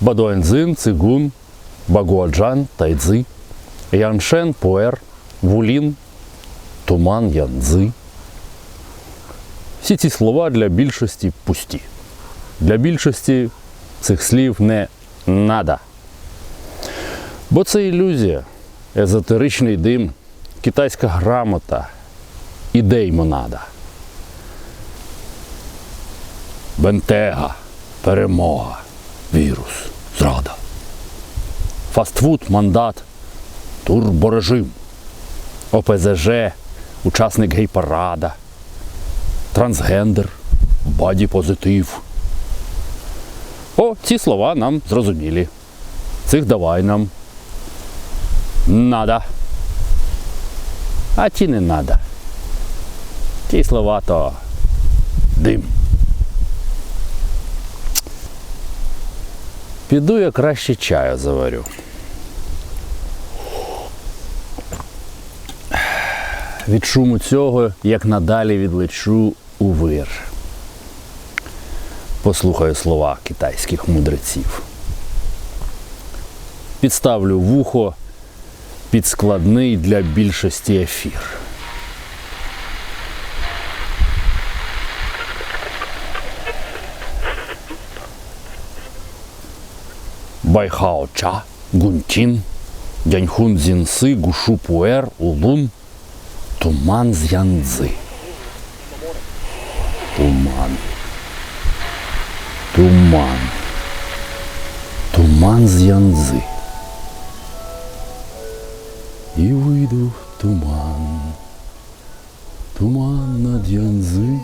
Бадуанзин, Цигун, Багуаджан, Тайцзи, Яншен, Пуер, Вулін, Туман, Янцзи. Всі ці слова для більшості пусті. Для більшості цих слів не надо. Бо це ілюзія, езотеричний дим, китайська грамота, ідей монада. Бентега, перемога, вірус, зрада. Фастфуд, мандат, турборежим, ОПЗЖ, учасник гей-парада, трансгендер, баді-позитив. О, ці слова нам зрозумілі. Цих давай нам. Надо. А ті не надо. Ті слова то дим. Піду я краще чаю заварю. Від шуму цього, як надалі відлечу у вир. Послухаю слова китайських мудреців. Підставлю вухо під складний для більшості ефір. Байхао Ча, Гунтін, Дяньхун Зінси, Гушу Пуер, Улун, Туман з Янцзи. Туман. Туман. Туман з Янцзи. І вийду в туман. Туман над Янцзи.